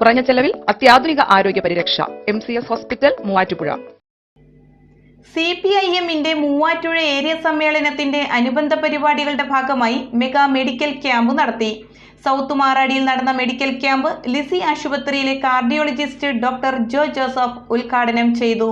കുറഞ്ഞ ചെലവിൽ അത്യാധുനിക ആരോഗ്യ പരിരക്ഷ. M C S hospital Muvattupuzha. C P I എമ്മിന്റെ മൂവാറ്റുപുഴ ഏരിയ സമ്മേളനത്തിന്റെ അനുബന്ധ പരിപാടികളുടെ ഭാഗമായി മെഗാ മെഡിക്കൽ ക്യാമ്പ് നടത്തി. സൗത്ത് മാറാടിയിൽ നടന്ന മെഡിക്കൽ ക്യാമ്പ് ലിസി ആശുപത്രിയിലെ കാർഡിയോളജിസ്റ്റ് ഡോക്ടർ ജോ ജോസഫ് ഉദ്ഘാടനം ചെയ്തു.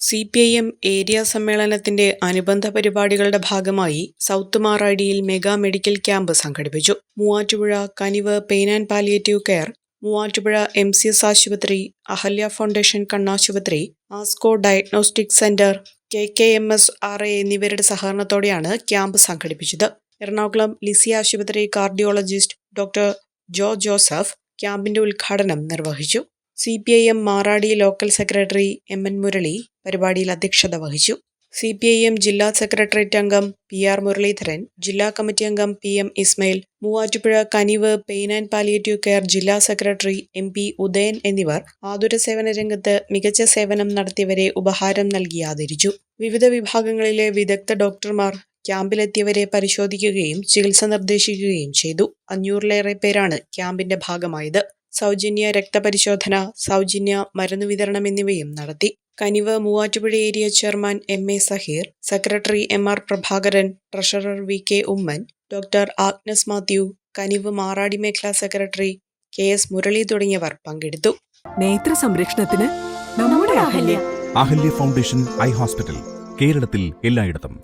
C P I M area സമ്മേളനത്തിന്റെ അനുബന്ധ പരിപാടികളുടെ ഭാഗമായി സൗത്ത് മാറാടിയിൽ മെഗാ മെഡിക്കൽ ക്യാമ്പ് സംഘടിപ്പിച്ചു. Muvattupuzha Kanivu pain and palliative care Muvattupuzha M C S ആശുപത്രി അഹല്യ ഫൗണ്ടേഷൻ കണ്ണാശുപത്രി Asco diagnostic centre K K M S R A എന്നിവരുടെ സഹകരണത്തോടെയാണ് ക്യാമ്പ് സംഘടിപ്പിച്ചത്. എറണാകുളം ലിസി ആശുപത്രി കാർഡിയോളജിസ്റ്റ് ഡോക്ടർ ജോ ജോസഫ് ക്യാമ്പിന്റെ ഉദ്ഘാടനം നിർവഹിച്ചു. C P I M Maradi local secretary M N Murali പരിപാടിയിൽ അധ്യക്ഷത വഹിച്ചു. സി പി ഐ എം ജില്ലാ സെക്രട്ടേറിയറ്റ് അംഗം പി ആർ മുരളീധരൻ ജില്ലാ കമ്മിറ്റി അംഗം P M Ismail Muvattupuzha Kanivu pain and palliative care ജില്ലാ സെക്രട്ടറി എം പി ഉദയൻ എന്നിവർ ആതുര സേവന രംഗത്ത് മികച്ച സേവനം നടത്തിയവരെ ഉപഹാരം നൽകി ആദരിച്ചു. വിവിധ വിഭാഗങ്ങളിലെ വിദഗ്ധ ഡോക്ടർമാർ ക്യാമ്പിലെത്തിയവരെ പരിശോധിക്കുകയും ചികിത്സ നിർദ്ദേശിക്കുകയും ചെയ്തു. അഞ്ഞൂറിലേറെ പേരാണ് ക്യാമ്പിന്റെ ഭാഗമായത്. സൗജന്യ രക്തപരിശോധന സൗജന്യ മരുന്ന് വിതരണം എന്നിവയും നടത്തി. Kanivu Muvattupuzha area chairman M A Saheer secretary M R Prabhakaran treasurer V K Oommen doctor Agnes Mathew Kanivu Maradi മേഖലാ സെക്രട്ടറി കെ എസ് മുരളി തുടങ്ങിയവർ പങ്കെടുത്തു. നേത്ര സംരക്ഷണത്തിന് നമ്മുടെ Ahalya. Ahalya foundation eye hospital കേരളത്തിൽ എല്ലായിടത്തും.